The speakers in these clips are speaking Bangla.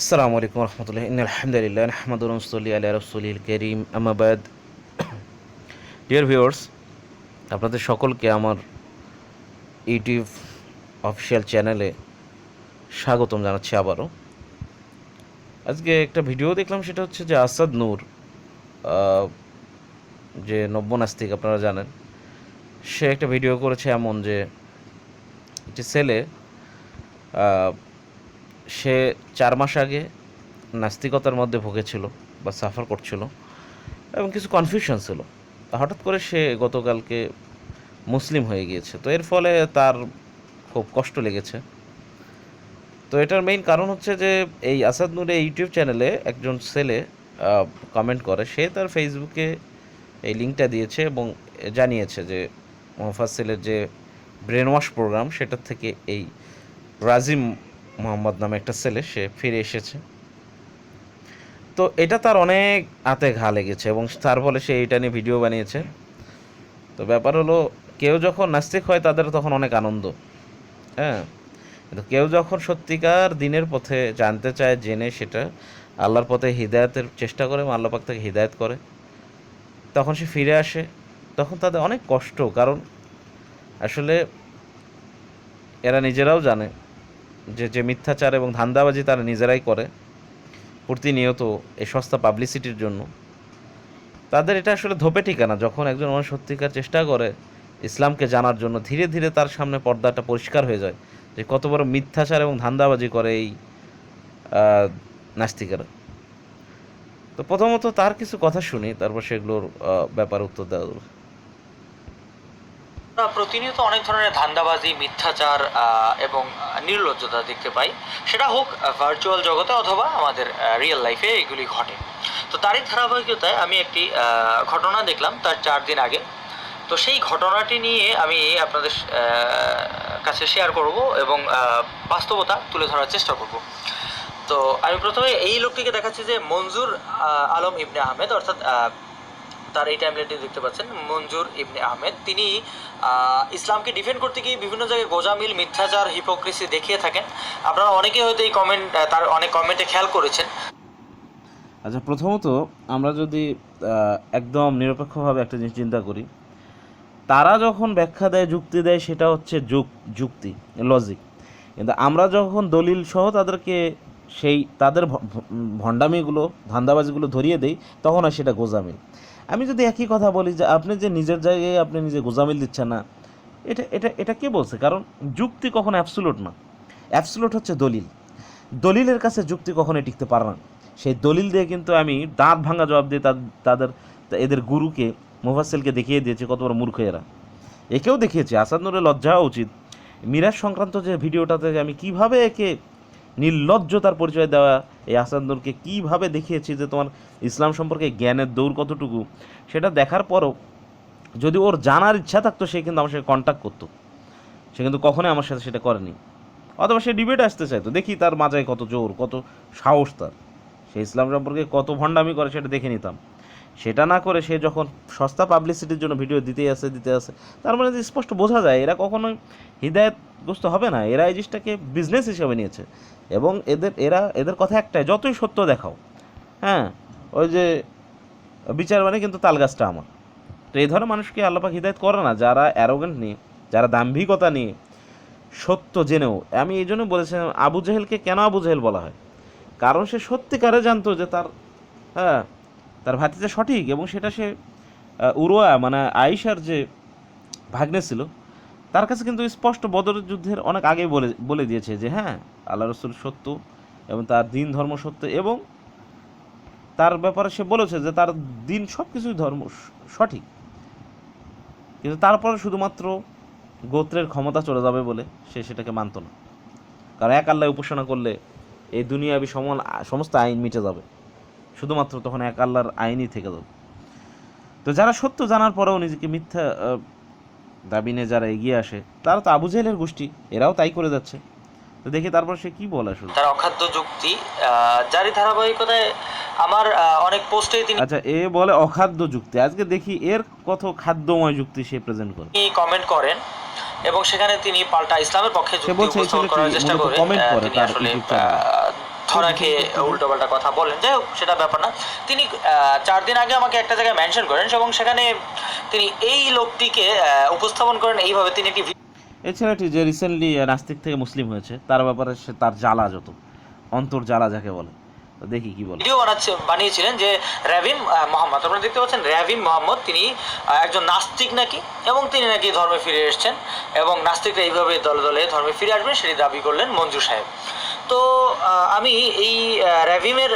আসসালামু আলাইকুম রহমতুল্লাহ। ইন আলহামদুলিল্লাহ আহমদ রসলি আল্লাহ রসুলিল করিম। আমাবাদ ডিয়ার ভিউয়ার্স আপনাদের সকলকে আমার ইউটিউব অফিসিয়াল চ্যানেলে স্বাগতম জানাচ্ছি আবারও। আজকে একটা ভিডিও দেখলাম, সেটা হচ্ছে যে আসাদ নূর যে নব্য নাস্তিক, আপনারা জানেন, সে একটা ভিডিও করেছে এমন যে, একটি ছেলে সে চার মাস আগে নাস্তিকতার মধ্যে ভুগেছিল বা সাফার করছিল এবং কিছু কনফিউশন ছিল। হঠাৎ করে সে গতকালকে মুসলিম হয়ে গিয়েছে। তো এর ফলে তার খুব কষ্ট লেগেছে। তো এটার মেইন কারণ হচ্ছে যে এই আসাদ নূরে ইউটিউব চ্যানেলে একজন ছেলে কমেন্ট করে। সে তার ফেসবুকে এই লিঙ্কটা দিয়েছে এবং জানিয়েছে যে মোহাম্মদ সেলের যে ব্রেন ওয়াশ প্রোগ্রাম সেটার থেকে এই রাজিম মোহাম্মদ নামে একটা ছেলে, সে ফিরে এসেছে। তো এটা তার অনেক হাতে ঘা লেগেছে এবং তার ফলে সে এটা নিয়ে ভিডিও বানিয়েছে। তো ব্যাপার হলো, কেউ যখন নাস্তিক হয়, তাদের তখন অনেক আনন্দ। হ্যাঁ? কিন্তু কেউ যখন সত্যিকার দিনের পথে জানতে চায়, জেনে সেটা, আল্লাহর পথে হৃদায়তের চেষ্টা করে, আল্লাহ পাক তাকে হৃদায়ত করে, তখন সে ফিরে আসে। তখন তাদের অনেক কষ্ট, কারণ আসলে এরা নিজেরাও জানে যে যে মিথ্যাচার এবং ধান্দাবাজি তারা নিজেরাই করে, প্রতিনিয়ত এই সস্তা পাবলিসিটির জন্য। তাদের এটা আসলে ধোপে ঠিকানা, যখন একজন মানুষ সত্যিকার চেষ্টা করে ইসলামকে জানার জন্য, ধীরে ধীরে তার সামনে পর্দাটা পরিষ্কার হয়ে যায় যে, কত বড় মিথ্যাচার এবং ধান্দাবাজি করে এই নাস্তিকেরা। তো প্রথমত তার কিছু কথা শুনি, তারপর সেগুলোর ব্যাপারে উত্তর দেওয়া আমরা প্রতিনিয়ত অনেক ধরনের ধান্দাবাজি, মিথ্যাচার এবং নির্লজ্জতা দেখতে পাই। সেটা হোক ভার্চুয়াল জগতে অথবা আমাদের রিয়েল লাইফে এগুলি ঘটে। তো তারই ধারাবাহিকতায় আমি একটি ঘটনা দেখলাম তার চার দিন আগে। তো সেই ঘটনাটি নিয়ে আমি আপনাদের কাছে শেয়ার করব এবং বাস্তবতা তুলে ধরার চেষ্টা করব। তো আমি প্রথমে এই লোকটিকে দেখাচ্ছি যে মঞ্জুর আলম ইবনে আহমেদ, অর্থাৎ তার এই টাইমলাইনটি দেখতে পাচ্ছেন, মঞ্জুর ইবনে আহমেদ। তিনি ইসলামকে ডিফেন্ড করতে গিয়ে বিভিন্ন জায়গায় গোজামিল, মিথ্যাচার হিপোক্রেসি দেখিয়ে থাকেন। আপনারা অনেকেই হয়তো এই কমেন্ট তার অনেক কমেন্টে খেয়াল করেছেন। আচ্ছা প্রথমত আমরা যদি একদম নিরপেক্ষভাবে একটা জিনিস চিন্তা করি, তারা যখন ব্যাখ্যা দেয়, যুক্তি দেয়, সেটা হচ্ছে যুক, যুক্তি লজিক কিন্তু আমরা যখন দলিল সহ তাদেরকে সেই, তাদের ভণ্ডামিগুলো, ধান্দাবাজিগুলো ধরিয়ে দেই, তখন আর সেটা গোজামিল। আমি যদি একই কথা বলি যে আপনি যে নিজের জায়গায় আপনি নিজে গোজামিল দিচ্ছেন না, এটা এটা এটা কে বলছে? কারণ যুক্তি কখনো অ্যাবসুলুট না। অ্যাবসুলুট হচ্ছে দলিল। দলিলের কাছে যুক্তি কখনোই টিকতে পারে না। সেই দলিল দিয়ে কিন্তু আমি দাঁত ভাঙা জবাব দিয়ে তাদ- তাদের, এদের গুরুকে মুফাসেলকে দেখিয়ে দিয়েছে, কত বড় মূর্খ এরা। একেও দেখিয়েছে, আসাদ নুরের লজ্জা হওয়া উচিত। মিরাজ সংক্রান্ত যে ভিডিওটাতে আমি কীভাবে একে নির্লজ্জতার পরিচয় দেওয়া এই আসাদ নূরকে কীভাবে দেখিয়েছি যে তোমার ইসলাম সম্পর্কে জ্ঞানের দৌড় কতটুকু, সেটা দেখার পরও যদি ওর জানার ইচ্ছা থাকতো, সে কিন্তু আমার সাথে কন্ট্যাক্ট করতো। সে কিন্তু কখনোই আমার সাথে সেটা করেনি। অথবা সে ডিবেট আসতে চাইতো, দেখি তার মাজায় কত জোর, কত সাহস তার। সে ইসলাম সম্পর্কে কত ভণ্ডামি করে সেটা দেখে নিতাম। সেটা না করে সে যখন সস্তা পাবলিসিটির জন্য ভিডিও দিতেই আসে, দিতে আসে, তার মানে যে স্পষ্ট বোঝা যায়, এরা কখনোই হৃদায়তগ্রস্ত হবে না। এরা এই জিনিসটাকে বিজনেস হিসেবে নিয়েছে। এবং এদের, এরা, এদের কথা একটাই, যতই সত্য দেখাও হ্যাঁ ওই যে বিচার মানে কিন্তু তালগাছটা আমার। তো এই ধরনের মানুষকে আল্লাপাক হৃদায়ত করে না, যারা অ্যারোগেন্ট নিয়ে, যারা দাম্ভিকতা নিয়ে সত্য জেনেও। আমি এই জন্য বলেছিলাম, আবু জেহেলকে কেন আবু জেহেল বলা হয়? কারণ সে সত্যিকারে জানতো যে তার হ্যাঁ তার ভাতিজা সঠিক এবং সেটা সে উরোয়া মানে আয়েশার যে ভাগ্নে ছিল, তার কাছে কিন্তু স্পষ্ট বদরের যুদ্ধের অনেক আগে বলে বলে দিয়েছে যে হ্যাঁ আল্লাহ রসুল সত্য এবং তার দিন ধর্ম সত্য এবং তার ব্যাপারে সে বলেছে যে তার দিন সব কিছুই ধর্ম সঠিক। কিন্তু তারপরে শুধুমাত্র গোত্রের ক্ষমতা চলে যাবে বলে সে সেটাকে মানত না। কারণ এক আল্লাহ উপাসনা করলে এই দুনিয়াবি সমান সমস্ত আইন মিটে যাবে। শুধুমাত্র তখন এক আল্লাহর আইনই থেকে যাবে তো যারা সত্য জানার পরেও নিজেকে মিথ্যা দাবি নিয়ে যারা এগিয়ে আসে তারা তো আবু জেহেলের গোষ্ঠী এরাও তাই করে যাচ্ছে। তো দেখি তারপর সে কি বলে আসলে? তার অখাদ্য যুক্তি যারই ধারাবাহিকতায় আমার অনেক পোস্টেই তিনি আচ্ছা এ বলে অখাদ্য যুক্তি। আজকে দেখি এর কত খাদ্যময় যুক্তি সে প্রেজেন্ট করে। কমেন্ট করেন এবং সেখানে তিনি পাল্টা ইসলামের পক্ষে যুক্তি উপস্থাপন করার চেষ্টা মূলত করে comment করে তিনি তার আসলে ধরা খেয়ে উল্টোপাল্টা কথা বলেন। যাই হোক সেটা ব্যাপার না। তিনি চার দিন আগে আমাকে একটা জায়গায় মেনশন করেন এবং সেখানে তিনি এই লোকটিকে উপস্থাপন করেন এইভাবে তিনি একটি এই ছেলেটি যে রিসেন্টলি নাস্তিক থেকে মুসলিম হয়েছে তার ব্যাপারে সে তার জ্বালা যত অন্তর জ্বালা যাকে বলে দেখি কি বলে। ভিডিও বানাচ্ছে বানিয়েছিলেন যে র্যাভিম মোহাম্মদ। আপনারা দেখতে পাচ্ছেন র্যাভিম মোহাম্মদ তিনি একজন নাস্তিক নাকি এবং তিনি নাকি ধর্মে ফিরে এসেছেন এবং নাস্তিকরা এইভাবে দলে দলে ধর্মে ফিরে আসবেন সেটি দাবি করলেন মঞ্জু সাহেব। তো আমি এই র্যাভিমের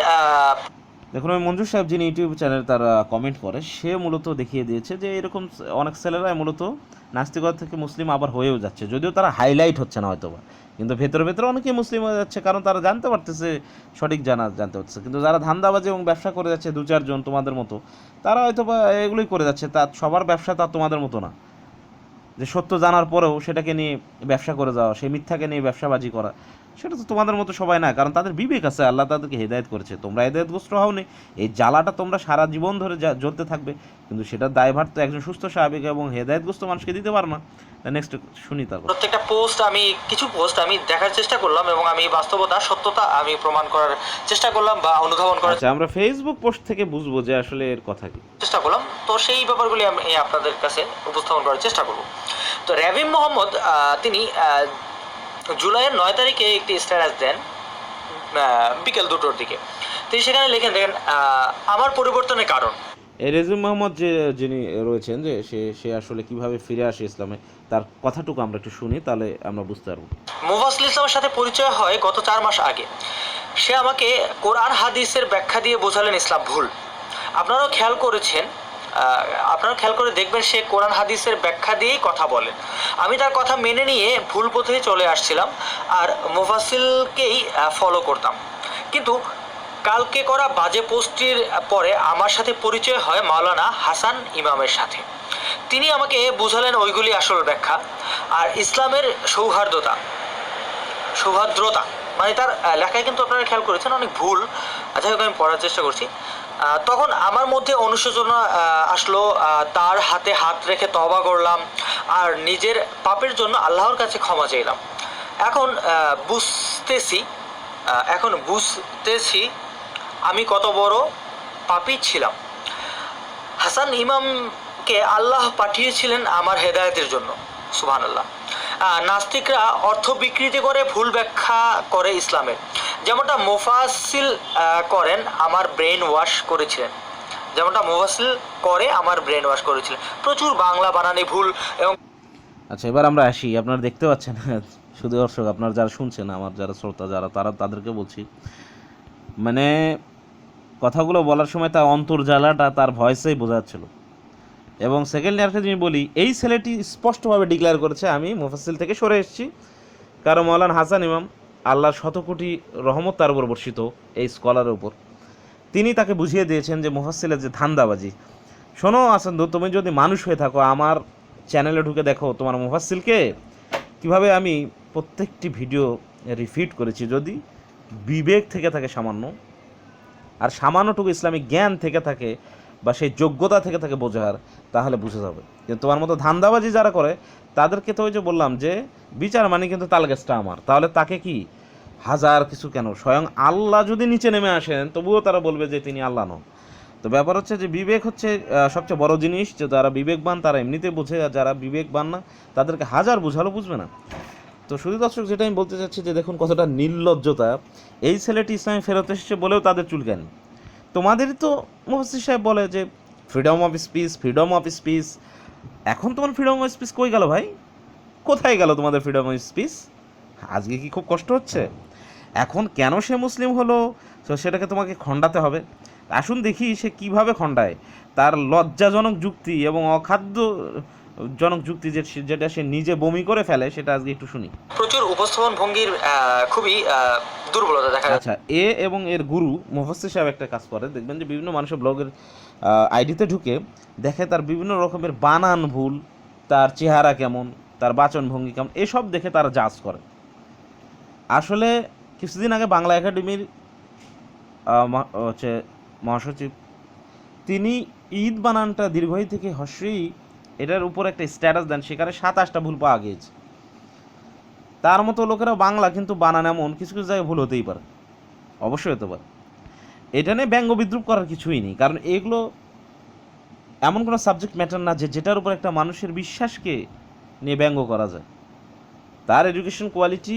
দেখুন ওই মঞ্জুর সাহেব যিনি ইউটিউব চ্যানেল তার কমেন্ট করে, সে মূলত দেখিয়ে দিয়েছে যে এরকম অনেক ছেলেরাই মূলত নাস্তিকতা থেকে মুসলিম আবার হয়েও যাচ্ছে। যদিও তারা হাইলাইট হচ্ছে না হয়তো কিন্তু ভেতরে ভেতরে অনেকেই মুসলিম হয়ে যাচ্ছে, কারণ তারা জানতে পারতেছে, সঠিক জানা, জানতে পারতেছে। কিন্তু যারা ধান্দাবাজি এবং ব্যবসা করে যাচ্ছে, দু চারজন তোমাদের মতো, তারা হয়তো বা এগুলোই করে যাচ্ছে। তা, সবার ব্যবসা তা তোমাদের মতো না। যে সত্য জানার পরেও সেটাকে নিয়ে ব্যবসা করে যাওয়া, সেই মিথ্যাকে নিয়ে ব্যবসাবাজি করা সেটা তো তোমাদের মতো সবাই না কারণ তাদের বিবেক আছে আল্লাহ তাদেরকে হেদায়ত করেছে। তোমরা হেদায়েতগ্রস্ত হওনি এই জ্বালাটা তোমরা সারা জীবন ধরে জ্বলতে থাকবে। কিন্তু সেটার দায়ভার তো একজন সুস্থ স্বাভাবিক এবং হেদায়েতগ্রস্ত মানুষকে দিতে পার না। নেক্সট শুনি তারপর। প্রত্যেকটা পোস্ট আমি কিছু পোস্ট আমি দেখার চেষ্টা করলাম এবং আমি বাস্তবতা সত্যতা আমি প্রমাণ করার চেষ্টা করলাম বা অনুধাবন করার আচ্ছা আমরা ফেসবুক পোস্ট থেকে বুঝব যে আসলে এর কথা কি। চেষ্টা করলাম। তো সেই ব্যাপারগুলি আমি আপনাদের কাছে উপস্থাপন করার চেষ্টা করব। তো র্যাভিম মোহাম্মদ তিনি জুলাইয়ের নয় তারিখে একটি স্ট্যাটাস দেন বিকেল দুটোর দিকে। তিনি সেখানে লিখেন দেখেন আমার পরিবর্তনের কারণ। রেজুম মোহাম্মদ যে যিনি রয়েছেন যে সে সে আসলে কীভাবে ফিরে আসে ইসলামে তার কথাটুকু আমরা একটু শুনি তাহলে আমরা বুঝতে পারব। মুফাসল ইসলামের সাথে পরিচয় হয় গত চার মাস আগে। সে আমাকে কোরআন হাদিসের ব্যাখ্যা দিয়ে বোঝালেন ইসলাম ভুল। আপনারাও খেয়াল করেছেন আপনারা খেয়াল করে দেখবেন সে কোরআন হাদিসের ব্যাখ্যা দিয়েই কথা বলেন আমি তার কথা মেনে নিয়ে ভুল পথে চলে আসছিলাম আর মুফাসিলকেই ফলো করতাম। কিন্তু কালকে করা বাজে পোস্টটির পরে আমার সাথে পরিচয় হয় মাওলানা হাসান ইমামের সাথে। তিনি আমাকে বোঝালেন ওইগুলি আসল ব্যাখ্যা আর ইসলামের সৌহার্দ্যতা সৌহার্দ্রতা। মানে তার লেখায় কিন্তু আপনারা খেয়াল করেছেন, অনেক ভুল। যাই হোক, আমি পড়ার চেষ্টা করছি। তখন আমার মধ্যে অনুশোচনা আসলো তার হাতে হাত রেখে তবা করলাম আর নিজের পাপের জন্য আল্লাহর কাছে ক্ষমা চাইলাম। এখন বুঝতেছি এখন বুঝতেছি আমি কত বড় পাপী ছিলাম। হাসান ইমামকে আল্লাহ পাঠিয়েছিলেন আমার হেদায়তের জন্য সুবহান আল্লাহ নাস্তিকরা অর্থ বিকৃতি করে ভুল ব্যাখ্যা করে ইসলামের। যেমনটা মোফাসিল করেন, আমার ব্রেন ওয়াশ করেছিলেন। যেমনটা মোফাসিল করে, আমার ব্রেন ওয়াশ করেছিলেন। প্রচুর বাংলা বানানে ভুল এবং আচ্ছা এবার আমরা আসি। আপনারা দেখতে পাচ্ছেন, শুধু দর্শক, আপনারা যারা শুনছেন, আমার যারা শ্রোতা, যারা, তারা তাদেরকে বলছি। মানে কথাগুলো বলার সময় তার অন্তর্জালাটা তার ভয়েসেই বোঝা যাচ্ছিল। এবং সেকেন্ড ইয়ারকে যদি বলি, এই ছেলেটি স্পষ্টভাবে ডিক্লেয়ার করেছে, আমি মুফাসিল থেকে সরে এসেছি। কারণ মৌলান হাসান ইমাম আল্লাহর শতকোটি রহমত তার উপর বর্ষিত এই স্কলারের উপর। তিনি তাকে বুঝিয়ে দিয়েছেন যে মুফাসিলের যে ধান্দাবাজি। শোনো আসান্দ তুমি যদি মানুষ হয়ে থাকো, আমার চ্যানেলে ঢুকে দেখো তোমার মুফাসিলকে কীভাবে আমি প্রত্যেকটি ভিডিও রিফিট করেছি, যদি বিবেক থেকে থাকে সামান্য, আর সামান্যটুকু ইসলামিক জ্ঞান থেকে থাকে বা সেই যোগ্যতা থেকে থাকে বোঝার, তাহলে বুঝে যাবে। কিন্তু তোমার মতো ধান্দাবাজি যারা করে, তাদেরকে তো ওই যে বললাম যে, বিচার মানে কিন্তু তালগাছটা আমার। তাহলে তাকে কি হাজার কিছু কেন? স্বয়ং আল্লাহ যদি নিচে নেমে আসেন, তবুও তারা বলবে যে তিনি আল্লাহ নন। তো ব্যাপার হচ্ছে যে বিবেক হচ্ছে সবচেয়ে বড় জিনিস যে যারা বিবেকবান তারা এমনিতে বোঝে, আর যারা বিবেকবান না, তাদেরকে হাজার বোঝালো বুঝবে না। তো শুধু দর্শক, যেটা আমি বলতে চাচ্ছি যে দেখুন কতটা নির্লজ্জতা। এই ছেলেটি ইসলামে ফেরত এসেছে বলেও তাদের চুলকানি তোমাদেরই তো মুফাসির সাহেব বলে যে freedom of speech freedom of speech এখন তোমার ফ্রিডম অফ স্পিচ কই গেল ভাই? কোথায় গেল তোমাদের ফ্রিডম অফ স্পিচ আজকে কি খুব কষ্ট হচ্ছে? এখন কেন সে মুসলিম হলো? তো সেটাকে তোমাকে খণ্ডাতে হবে। আসুন দেখি সে কীভাবে খণ্ডায়। তার লজ্জাজনক যুক্তি এবং অখাদ্য জনক যুক্তি যে যেটা সে নিজে বমি করে ফেলে সেটা আজকে একটু শুনি। প্রচুর উপস্থাপন ভঙ্গির খুবই দুর্বলতা দেখা আচ্ছা এ এবং এর গুরু মুফাসসির সাহেব একটা কাজ করে। দেখবেন যে বিভিন্ন মানুষের ব্লগের আইডিতে ঢুকে দেখে তার বিভিন্ন রকমের বানান ভুল তার চেহারা কেমন তার বাচন ভঙ্গি কেমন এসব দেখে তারা জাজ করে। আসলে কিছুদিন আগে বাংলা একাডেমির হচ্ছে মহাসচিব, তিনি ঈদ বানানটা দীর্ঘই থেকে হস্যই এটার উপর একটা স্ট্যাটাস দেন, সেখানে সাতাশটা ভুল পাওয়া গিয়েছে। তার মতো লোকেরা বাংলা, কিন্তু বানান এমন, কিছু কিছু জায়গায় ভুল হতেই পারে। অবশ্যই হতে পারে। এটা নিয়ে ব্যঙ্গ বিদ্রুপ করার কিছুই নেই, কারণ এগুলো এমন কোনো সাবজেক্ট ম্যাটার না যে যেটার উপর একটা মানুষের বিশ্বাসকে নিয়ে ব্যঙ্গ করা যায়। তার এডুকেশন কোয়ালিটি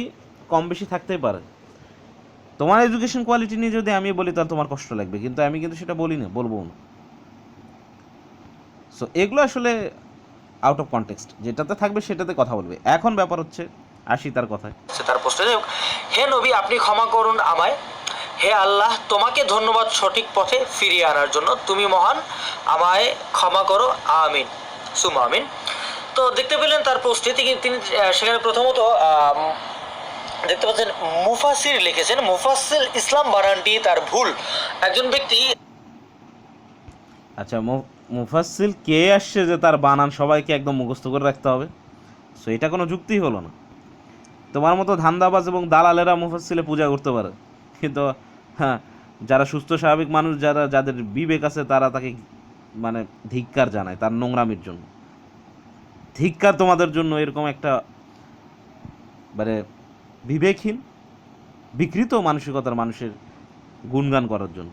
কম বেশি থাকতেই পারে। তোমার এডুকেশন কোয়ালিটি নিয়ে যদি আমি বলি, তাহলে তোমার কষ্ট লাগবে। কিন্তু আমি কিন্তু সেটা বলি না বলব না। সো এগুলো আসলে আউট অফ কনটেক্সট যেটাতে থাকবে সেটাতে কথা বলবে। এখন ব্যাপার হচ্ছে, আসি তার কথায়। তার প্রশ্নে হে নবী, আপনি ক্ষমা করুন আমায়। হে আল্লাহ, তোমাকে ধন্যবাদ সঠিক পথে ফিরিয়ে আনার জন্য। তুমি মহান, আমায় ক্ষমা করো। আমিন। সুমা আমিন। তো দেখতে পেলেন তার পোস্টে তিনি সেখানে প্রথমত দেখতে পাচ্ছেন, মুফাসির লিখেছেন মুফাসিল ইসলাম বানানটি তার ভুল। একজন ব্যক্তি আচ্ছা মু- মুফাসসিল কে আসছে যে তার বানান সবাইকে একদম মুখস্থ করে রাখতে হবে? সো এটা কোনো যুক্তি হলো না। তোমার মতো ধান্দাবাজ এবং দালালেরা মুফাসসিলে পূজা করতে পারে। কিন্তু হ্যাঁ যারা সুস্থ, স্বাভাবিক মানুষ, যারা, যাদের বিবেক আছে, তারা তাকে মানে ধিক্কার জানায় তার নোংরামির জন্য। ধিক্কার তোমাদের জন্য এরকম একটা মানে বিবেকহীন বিকৃত মানসিকতার মানুষের গুণগান করার জন্য।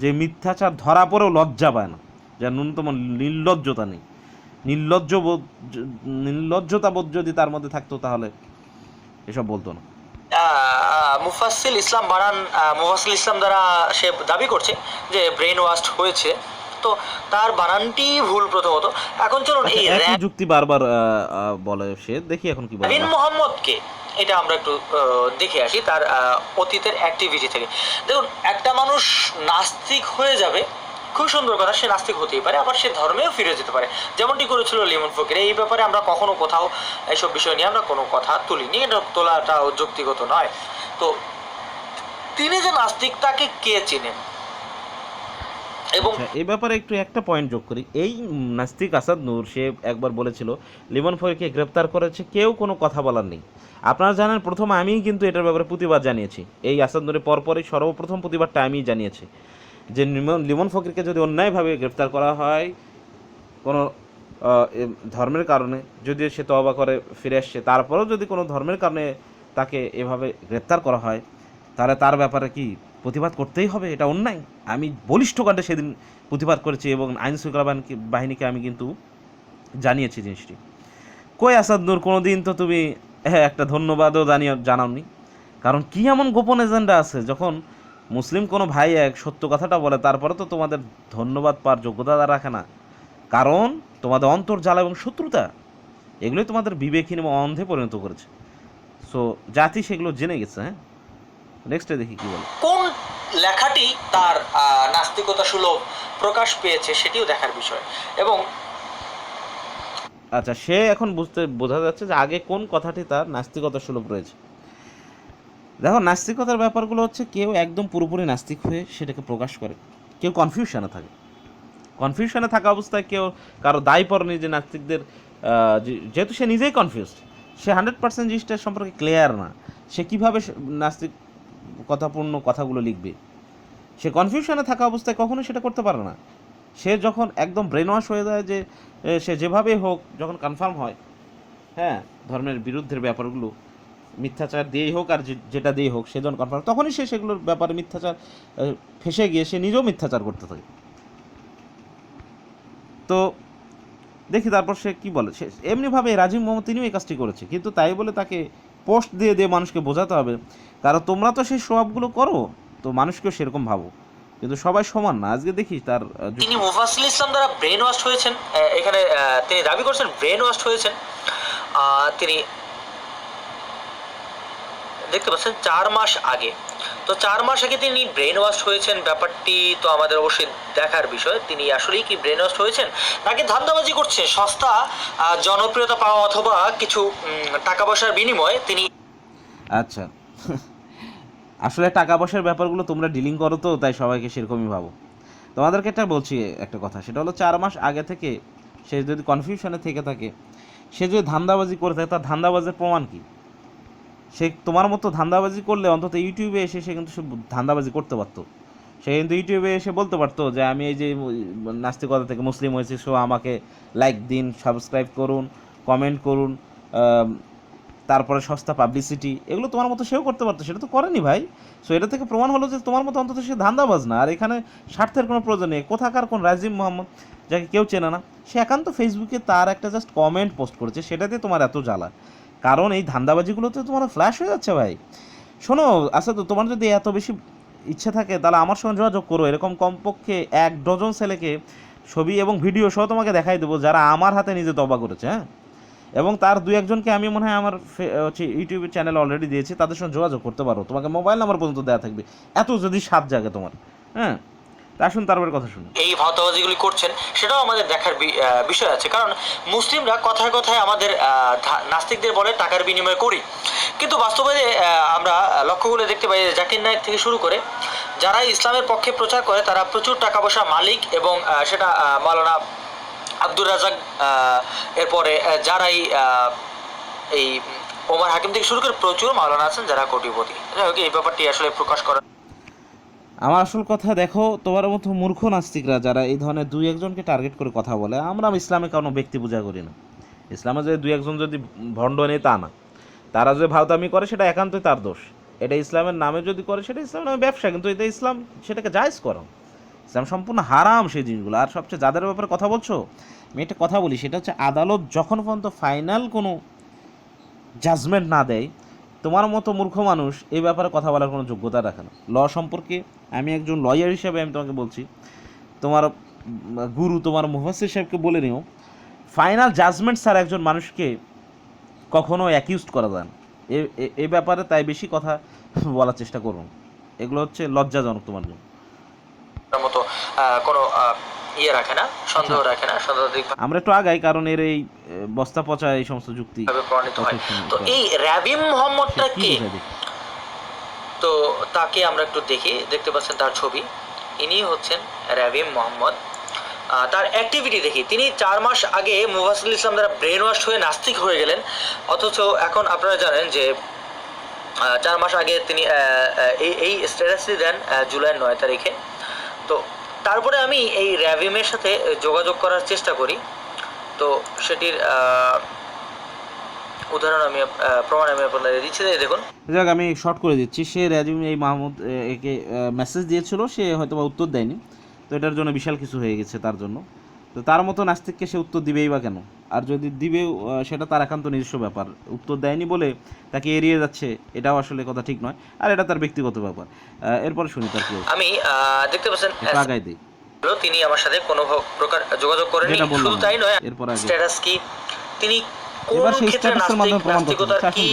যে মিথ্যাচার ধরা পড়েও লজ্জা পায় না। যার ন্যূনতম নির্লজ্জতা নেই। নির্লজ্জ বোধ নির্লজ্জতা বোধ যদি তার মধ্যে থাকতো তাহলে এসব বলতো না। আহ, মুফাসসিল ইসলাম বানান আহ, মুফাসসিল ইসলাম দ্বারা সে দাবি করছে যে ব্রেন ওয়াস্ট হয়েছে। তো তার বানানটি ভুল প্রথমত। এখন চলুন এই যুক্তি বারবার বলে সে। দেখি এখন কি বলে। মোহাম্মদকে এটা আমরা একটু দেখে আসি তার অতীতের অ্যাক্টিভিটি থেকে। দেখুন, একটা মানুষ নাস্তিক হয়ে যাবে, খুব সুন্দর কথা, সে নাস্তিক হতেই পারে, আবার সে ধর্মেও ফিরে যেতে পারে। যেমনটি করেছিল লিমন ফকির, এই ব্যাপারে আমরা কখনো কোথাও এইসব বিষয় নিয়ে আমরা কোনো কথা তুলিনি, এটা তোলাটা যুক্তিগত নয়। তো, তিনি যে নাস্তিক তাকে কে চেনেন? এবং আচ্ছা, এই ব্যাপারে একটু একটা পয়েন্ট যোগ করি। এই নাস্তিক আসাদ নূর সে একবার বলেছিল লিমন ফয়কে গ্রেপ্তার করেছে কেউ কোনো কথা বলার নেই। আপনারা জানেন প্রথম আমিই কিন্তু এটার ব্যাপারে প্রতিবাদ জানিয়েছি। এই আসাদ নূরের পরপরই সর্বপ্রথম প্রতিবাদটা আমিই জানিয়েছি। যে লিমন- ফকিরকে যদি অন্যায়ভাবে গ্রেপ্তার করা হয় কোনো ধর্মের কারণে যদি সে তবা করে ফিরে আসছে তারপরেও যদি কোনো ধর্মের কারণে তাকে এভাবে গ্রেপ্তার করা হয় তাহলে তার ব্যাপারে কি প্রতিবাদ করতেই হবে, এটা অন্যায়। আমি বলিষ্ঠ কণ্ঠে সেদিন প্রতিবাদ করেছি এবং আইন শৃঙ্খলা বাহিনী- বাহিনীকে আমি কিন্তু জানিয়েছি জিনিসটি। কই আসাদ নূর কোনো দিন তো তুমি হ্যাঁ একটা ধন্যবাদও জানিয়ে জানাওনি। কারণ কি এমন গোপন এজেন্ডা আছে যখন মুসলিম কোনো ভাই এক সত্য কথাটা বলে, তারপরে তো তোমাদের ধন্যবাদ পাওয়ার যোগ্যতা রাখে না। কারণ তোমাদের অন্তর্জাল এবং শত্রুতা, এগুলোই তোমাদের বিবেকহীন এবং অন্ধে পরিণত করেছে। সো জাতি সেগুলো জেনে গেছে হ্যাঁ? নেক্সটে দেখি কি বলে। লেখাটি তার নাস্তিকতা সুলভ প্রকাশ পেয়েছে সেটিও দেখার বিষয়। এবং আচ্ছা সে এখন বুঝতে, বোঝা যাচ্ছে যে আগে কোন কথাটি তার নাস্তিকতা সুলভ রয়েছে। দেখো, নাস্তিকতার ব্যাপারগুলো হচ্ছে কেউ একদম পুরোপুরি নাস্তিক হয়ে সেটাকে প্রকাশ করে। কেউ কনফিউশনে থাকে। কনফিউশনে থাকা অবস্থায় কেউ কারও দায় পড়েনি যে নাস্তিকদের যেহেতু সে নিজেই কনফিউজ সে হান্ড্রেড পার্সেন্ট জিনিসটার সম্পর্কে ক্লিয়ার না, সে কীভাবে নাস্তিক কথাপূর্ণ কথাগুলো লিখবে। সে কনফিউশনে থাকা অবস্থায় কখনো সেটা করতে পারে না। সে যখন একদম ব্রেন ওয়াশ হয়ে যায় যে সে যেভাবেই হোক, যখন কনফার্ম হয় হ্যাঁ ধর্মের বিরুদ্ধের ব্যাপারগুলো, মিথ্যাচার দিয়েই হোক আর যেটা দিয়ে হোক, সে যখন কনফার্ম তখনই সে সেগুলোর ব্যাপারে মিথ্যাচার ফেসে গিয়ে সে নিজেও মিথ্যাচার করতে থাকে। তো, দেখি তারপর সে কি বলে? সে, এমনিভাবে রাজীব মোহাম্মদ তিনিও এই কাজটি করেছে, কিন্তু তাই বলে তাকে পোস্ট দিয়ে দিয়ে মানুষকে বোঝাতে হবে। কারণ তোমরা তো সেই স্বভাবগুলো করো, তো মানুষকেও সেরকম ভাবো। কিন্তু সবাই সমান না। আজকে দেখি তার তিনি মুফাসিল ইসলাম দ্বারা ব্রেন ওয়াশ হয়েছেন এখানে তিনি দাবি করছেন ব্রেন ওয়াশ হয়েছেন তিনি দেখতে পাচ্ছেন, চার মাস আগে তো চার মাস আগে তিনি ব্রেন ওয়াশ হয়েছেন। ব্যাপারটি তো আমাদের অবশ্যই দেখার বিষয়। তিনি আসলেই কি ব্রেন ওয়াশ হয়েছেন? নাকি ধান্দাবাজি করছে? সস্তা জনপ্রিয়তা পাওয়া অথবা কিছু টাকা পয়সার বিনিময়ে তিনি আচ্ছা। আসলে টাকা পয়সার ব্যাপারগুলো তোমরা ডিলিং করো তো, তাই সবাইকে সেরকমই ভাবো। তোমাদেরকে একটা বলছি একটা কথা, সেটা হলো চার মাস আগে থেকে সে যদি কনফিউশনে থেকে থাকে, সে যদি ধান্দাবাজি করে থাকে, তার ধান্দাবাজের প্রমাণ কি? সে তোমার মতো ধান্দাবাজি করলে অন্তত ইউটিউবে এসে সে কিন্তু সে ধান্দাবাজি করতে পারতো। সে কিন্তু ইউটিউবে এসে বলতে পারতো যে, আমি এই যে নাস্তিকতা থেকে মুসলিম হয়েছি, সো আমাকে লাইক দিন সাবস্ক্রাইব করুন কমেন্ট করুন তারপরে সস্তা পাবলিসিটি এগুলো তোমার মতো সেও করতে পারতো, সেটা তো করেনি ভাই। সো এটা থেকে প্রমাণ হলো যে তোমার মতো অন্তত সে ধান্দাবাজ না। আর এখানে স্বার্থের কোনো প্রয়োজন নেই। কোথাকার কোন রাজিম মোহাম্মদ, যাকে কেউ চেনে না, সে একান্ত ফেসবুকে তার একটা জাস্ট কমেন্ট পোস্ট করেছে, সেটাতে তোমার এত জ্বালা। কারণ এই ধান্দাবাজিগুলোতে তোমার ফ্ল্যাশ হয়ে যাচ্ছে ভাই। শোনো আচ্ছা তো তোমার যদি এত বেশি ইচ্ছে থাকে, তাহলে আমার সঙ্গে যোগাযোগ করো। এরকম কমপক্ষে এক ডজন ছেলেকে ছবি এবং ভিডিও সহ তোমাকে দেখাই দেবো, যারা আমার হাতে নিজে তবা করেছে হ্যাঁ? এবং তার দু একজনকে আমি মনে হয় আমার হচ্ছে ইউটিউব চ্যানেল অলরেডি দিয়েছি, তাদের সঙ্গে যোগাযোগ করতে পারো। তোমাকে মোবাইল নাম্বার পর্যন্ত দেওয়া থাকবে। এত যদি সাত জায়গা তোমার হ্যাঁ? তারপরে কথা এই করছেন সেটাও আমাদের দেখার বিষয় আছে। কারণ মুসলিমরা কথায় কথায় আমাদের নাস্তিকদের বলে টাকার বিনিময় করি। কিন্তু বাস্তবে আমরা দেখতে পাই জাকির নায়ক থেকে শুরু করে যারা ইসলামের পক্ষে প্রচার করে তারা প্রচুর টাকা পয়সা মালিক এবং সেটা আহ, মাওলানা আব্দুর রাজাক এরপরে যারাই এই ওমর হাকিম থেকে শুরু করে প্রচুর মাওলানা আছেন যারা কোটিপতি। যাই হোক, এই ব্যাপারটি আসলে প্রকাশ করা আমার আসল কথা দেখো, তোমার মতো মূর্খ নাস্তিকরা যারা এই ধরনের দুই একজনকে টার্গেট করে কথা বলে, আমরা ইসলামে কোনো ব্যক্তি পূজা করি না। ইসলামে যে দুই একজন যদি ভণ্ড নেই, তা না। তারা যে ভাওতামি করে, সেটা একান্তই তার দোষ। এটা ইসলামের নামে যদি করে, সেটা ইসলামের নামে ব্যবসা, কিন্তু এটা ইসলাম, সেটাকে জায়জ করো। ইসলাম সম্পূর্ণ হারাম সেই জিনিসগুলো। আর সবচেয়ে যাদের ব্যাপারে কথা বলছো, আমি একটা কথা বলি, সেটা হচ্ছে আদালত যখন পর্যন্ত ফাইনাল কোনো জাজমেন্ট না দেয় তোমার মতো মূর্খ মানুষ এই ব্যাপারে কথা বলার কোনো যোগ্যতা রাখে না। ল সম্পর্কে আমি একজন লয়ার হিসেবে আমি তোমাকে বলছি, তোমার গুরু তোমার মুফাসির সাহেবকে বলে নিও ফাইনাল জাজমেন্ট স্যার একজন মানুষকে কখনো অ্যাকিউজড করা যায় না। এ- ব্যাপারে তাই বেশি কথা বলার চেষ্টা করুন। এগুলো হচ্ছে লজ্জাজনক তোমার জন্য। মতো কোনো ইয়ে রাখে না সন্দেহ রাখে না সন্দেহ আমরা একটু আগাই কারণ এর এই বস্তা পচা এই সমস্ত যুক্তি প্রমাণিত হয়। তো এই র্যাবিম মোহাম্মদটা কে তো তাকে আমরা একটু দেখি দেখতে পাচ্ছেন তার ছবি। ইনি হচ্ছেন মোহাম্মদ। তার অ্যাক্টিভিটি দেখি। তিনি চার মাস আগে মুফাসুল ইসলাম দ্বারা ব্রেন ওয়াশ হয়ে নাস্তিক হয়ে গেলেন। অথচ এখন আপনারা জানেন যে চার মাস আগে তিনি এই এই স্ট্যাটাসটি দেন জুলাইয়ের নয় তারিখে। তো তারপরে আমি এই র্যাভিমের সাথে যোগাযোগ করার চেষ্টা করি। তো সেটির উদাহরণ আমি প্রমাণ আমি আপনাদের দিচ্ছি। দেখুন। যাক, আমি শর্ট করে দিচ্ছি। সে রাজিম এই মাহমুদ একে মেসেজ দিয়েছিল, সে হয়তো বা উত্তর দেয়নি। তো এটার জন্য বিশাল কিছু হয়ে গেছে তার জন্য। তো তার মতো নাস্তিককে সে উত্তর দিবেই বা কেন? আর যদি দিবে সেটা তার একান্ত নিজস্ব ব্যাপার। উত্তর দেয়নি বলে তাকে এড়িয়ে যাচ্ছে এটাও আসলে কথা ঠিক নয় আর এটা তার ব্যক্তিগত ব্যাপার। এরপরে শুনি তার কি আমি দেখতে পাচ্ছেন আগাই দিই। তিনি আমার সাথে কোনো প্রকার যোগাযোগ করেনি শুধু তাই নয় এরপর আগে। স্ট্যাটাস কি তিনি কোন ক্ষেত্রে নাস্তিকতার কি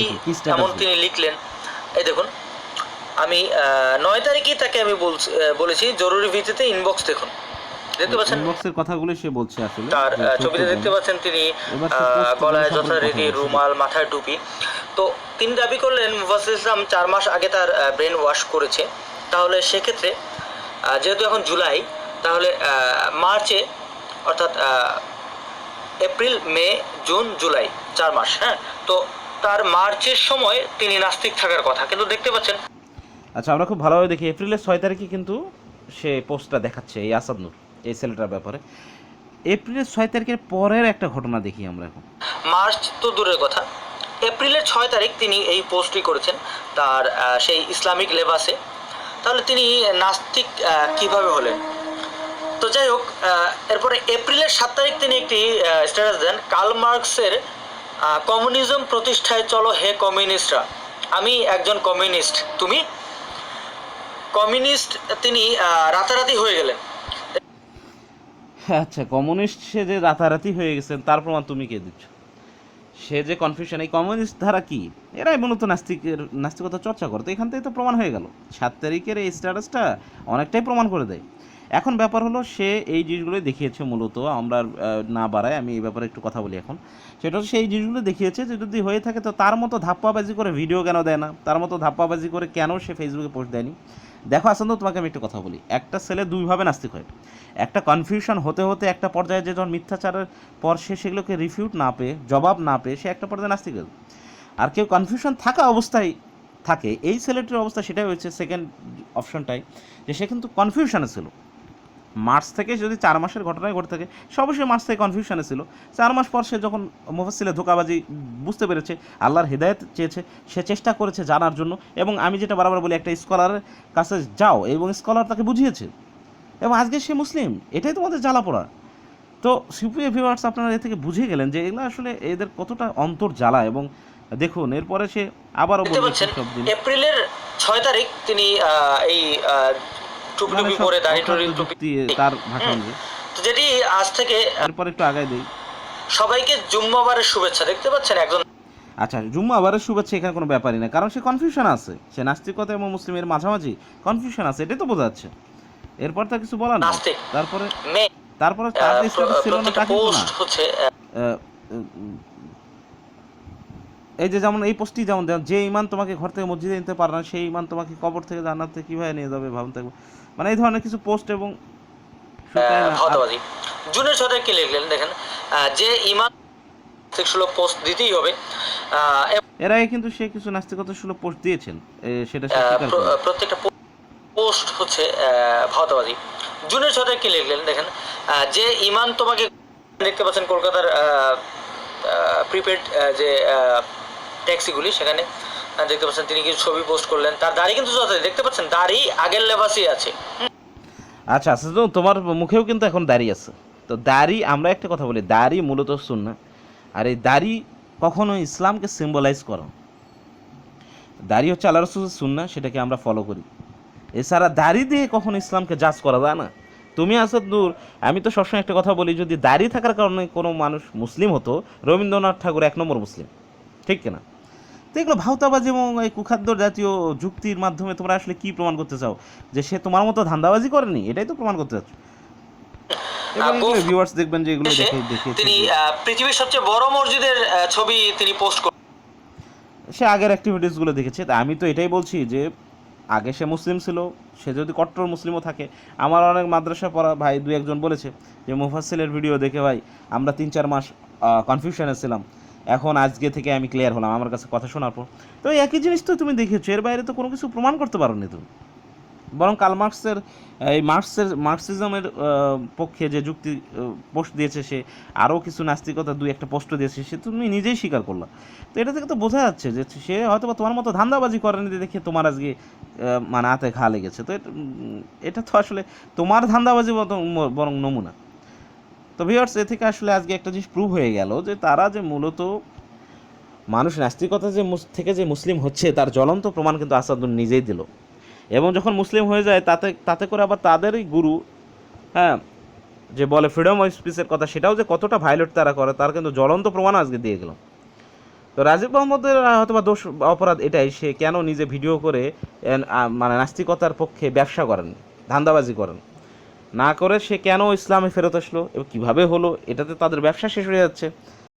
এমন তিনি লিখলেন। এই দেখুন আমি আহ, নয় তারিখে তাকে আমি বলছি বলেছি জরুরি ভিত্তিতে ইনবক্স দেখুন। দেখতে পাচ্ছেন ইনবক্সের কথাগুলো সে বলছে আসলে তার ছবিতে দেখতে পাচ্ছেন তিনি গলায় যথারীতি রুমাল মাথায় টুপি। তো তিনি দাবি করলেন মুফাসিল ইসলাম চার মাস আগে তার ব্রেন ওয়াশ করেছে। তাহলে সেক্ষেত্রে যেহেতু এখন জুলাই তাহলে মার্চে অর্থাৎ এপ্রিল মে জুন জুলাই চার মাস হ্যাঁ? তো তার মার্চের সময় তিনি নাস্তিক থাকার কথা। কিন্তু দেখতে পাচ্ছেন আচ্ছা আমরা খুব ভালোভাবে দেখি এপ্রিলের ছয় তারিখে কিন্তু সে পোস্টটা দেখাচ্ছে এই আসাদ নূর। এই ছেলেটার ব্যাপারে। এপ্রিলের ছয় তারিখের পরের একটা ঘটনা দেখি আমরা এখন। মার্চ তো দূরের কথা। এপ্রিলের ছয় তারিখ তিনি এই পোস্টটি করেছেন তার সেই ইসলামিক লেবাসে। তাহলে তিনি নাস্তিক কীভাবে হলেন? তো যাই হোক এরপরে এপ্রিলের সাত তারিখ তিনি একটি স্ট্যাটাস দেন। কার্ল মার্কসের কমিউনিজম প্রতিষ্ঠায় চলো হে কমিউনিস্টরা। আমি একজন কমিউনিস্ট, তুমি? কমিউনিস্ট, তিনি রাতারাতি হয়ে গেলেন। আচ্ছা কমিউনিস্ট সে যে রাতারাতি হয়ে গেছেন, তার প্রমাণ তুমি কে দিচ্ছ? সে যে কনফিউশন এই কমিউনিস্ট ধারা কি? এরাই মূলত নাস্তিকের, নাস্তিকতা চর্চা করে। তো এখান থেকে তো প্রমাণ হয়ে গেল। সাত তারিখের এই স্ট্যাটাসটা অনেকটাই প্রমাণ করে দেয়। এখন ব্যাপার হলো, সে এই জিনিসগুলোই দেখিয়েছে মূলত, আমরা না বাড়াই আমি এই ব্যাপারে একটু কথা বলি এখন। সেটা হচ্ছে সেই জিনিসগুলো দেখিয়েছে যে যদি হয়ে থাকে, তো তার মতো ধাপ্পাবাজি করে ভিডিও কেন দেয় না? তার মতো ধাপ্পাবাজি করে কেন সে ফেসবুকে পোস্ট দেয়নি? দেখো আসলে তোমাকে আমি একটু কথা বলি। একটা ছেলে দুইভাবে নাস্তিক হয়। একটা কনফিউশন হতে হতে একটা পর্যায়ে যে যখন মিথ্যাচারের পর সে সেগুলোকে রিফিউট না পেয়ে, জবাব না পেয়ে সে একটা পর্যায়ে নাস্তিক হয়ে আর কেউ কনফিউশন থাকা অবস্থায় থাকে, এই ছেলেটির অবস্থা সেটাই হয়েছে সেকেন্ড অপশনটাই যে সে কিন্তু কনফিউশনে ছিল। মার্চ থেকে যদি চার মাসের ঘটনায় ঘটে থাকে সে অবশ্যই মার্চ থেকে কনফিউশনে ছিল। চার মাস পর সে যখন মুফাসিলের ধোকাবাজি বুঝতে পেরেছে আল্লাহর হৃদায়ত চেয়েছে সে চেষ্টা করেছে জানার জন্য এবং আমি যেটা বারবার বলি একটা স্কলারের কাছে যাও এবং স্কলার তাকে বুঝিয়েছে। এবং আজকে সে মুসলিম এটাই তোমাদের জ্বালা পড়া। তো সুপ্রিয় ভিউয়ার্স আপনারা এ থেকে বুঝে গেলেন যে এগুলো আসলে এদের কতটা অন্তর জ্বালা এবং দেখুন এরপরে সে আবারও দিন। এপ্রিলের ছয় তারিখ তিনি এই টুপি টুপি পরে দাড়ি টুপি যুক্তি তার তো যেটি আজ থেকে এরপর একটু আগায় দিই। সবাইকে জুম্মাবারের শুভেচ্ছা দেখতে পাচ্ছেন একজন আচ্ছা জুম্মা আবারের শুভেচ্ছা এখানে কোনো ব্যাপারই না কারণ সে কনফিউশন আছে। সে নাস্তিকতা এবং মুসলিমের মাঝামাঝি কনফিউশন আছে এটাই তো বোঝা যাচ্ছে। এরপর তার কিছু বলার। তারপরে তারপরে তার প্র- ছিল না এই যে যেমন এই পোস্টটি যেমন যে ইমান তোমাকে ঘর থেকে মসজিদে নিতে পারে না সেই ইমান তোমাকে কবর থেকে জান্নাতে কীভাবে নিয়ে যাবে ভাবতে মানে এই ধরনের কিছু পোস্ট এবং জুনের তারিখ কি লিখলেন? দেখেন যে ইমান পোস্ট দিতেই হবে আহ, এর আগে কিন্তু সে কিছু নাস্তিকতা সুলভ পোস্ট দিয়েছেন সেটা। প্রত্যেকটা পোস্ট হচ্ছে আহ, ভাওতাবাজি। জুনের তারিখ কি লিখলেন? দেখেন যে ইমান তোমাকে দেখতে পাচ্ছেন কলকাতার প্রিপেড যে ট্যাক্সিগুলি সেখানে দেখতে পাচ্ছেন তিনি কিছু ছবি পোস্ট করলেন। তার দাড়ি কিন্তু যথাযথ, দেখতে পাচ্ছেন, দাড়ি আগের লেবাসই আছে। আচ্ছা আচ্ছা তো তোমার মুখেও কিন্তু এখন দাড়ি আছে। তো দাড়ি, আমরা একটা কথা বলি, দাড়ি মূলত সুন্না আর এই দাড়ি কখনো ইসলামকে সিম্বলাইজ করো দাড়ি হচ্ছে আল্লাহ রসুলের সুন্না সেটাকে আমরা ফলো করি। এছাড়া দাড়ি দিয়ে কখনো ইসলামকে জাজ করা যায় না। তুমি আসাদ নূর, আমি তো সবসময় একটা কথা বলি, যদি দাড়ি থাকার কারণে কোনো মানুষ মুসলিম হতো, রবীন্দ্রনাথ ঠাকুর এক নম্বর মুসলিম, ঠিক কিনা? তো এগুলো ভাওতাবাজি এবং এই কুখাদ্য জাতীয় যুক্তির মাধ্যমে তোমরা আসলে কি প্রমাণ করতে চাও? যে সে তোমার মতো ধান্দাবাজি করেনি? এটাই তো প্রমাণ করতে চাচ্ছ। ভিউয়ার্স দেখবেন যে এগুলো দেখে দেখে তিনি পৃথিবীর সবচেয়ে বড় মসজিদের ছবি তিনি পোস্ট সে আগের অ্যাক্টিভিটিসগুলো দেখেছে। তা আমি তো এটাই বলছি যে আগে সে মুসলিম ছিল সে যদি কট্টর মুসলিমও থাকে। আমার অনেক মাদ্রাসা পড়া ভাই দু একজন বলেছে যে মুফাসিলের ভিডিও দেখে ভাই আমরা তিন চার মাস কনফিউশনে ছিলাম। এখন আজকে থেকে আমি ক্লিয়ার হলাম আমার কাছে কথা শোনার পর। তো একই জিনিস তো তুমি দেখেছ, এর বাইরে তো কোনো কিছু প্রমাণ করতে পারো নি তুমি। বরং কাল মার্কসের, এই মার্কসের, মার্কসিজমের পক্ষে যে যুক্তি পোস্ট দিয়েছে সে, আরও কিছু নাস্তিকতা দুই একটা পোস্ট দিয়েছে, সে তুমি নিজেই স্বীকার করলা। তো এটা থেকে তো বোঝা যাচ্ছে যে সে হয়তো বা তোমার মতো ধান্দাবাজি করেনি দেখে তোমার আজকে মানে হাতে খা লেগেছে। তো এটা তো আসলে তোমার ধান্দাবাজি বরং নমুনা। তো ভিওর্স এ থেকে আসলে আজকে একটা জিনিস প্রুভ হয়ে গেল যে তারা যে মূলত মানুষ, নাস্তিকতা যে থেকে যে মুসলিম হচ্ছে, তার জ্বলন্ত প্রমাণ কিন্তু আসাদুল নিজেই দিল। এবং যখন মুসলিম হয়ে যায়, তাতে তাতে করে আবার তাদেরই গুরু হ্যাঁ যে বলে ফ্রিডম অফ স্পিচের কথা, সেটাও যে কতটা ভায়োলেট তারা করে, তার কিন্তু জ্বলন্ত প্রমাণ আজকে দিয়ে গেল। তো রাজীব মোহাম্মদের হয়তো বা দোষ, অপরাধ এটাই, সে কেন নিজে ভিডিও করে মানে নাস্তিকতার পক্ষে ব্যবসা করেন ধান্দাবাজি করেন না করে সে কেন ইসলামে ফেরত আসলো এবং কীভাবে হলো, এটাতে তাদের ব্যবসা শেষ হয়ে যাচ্ছে।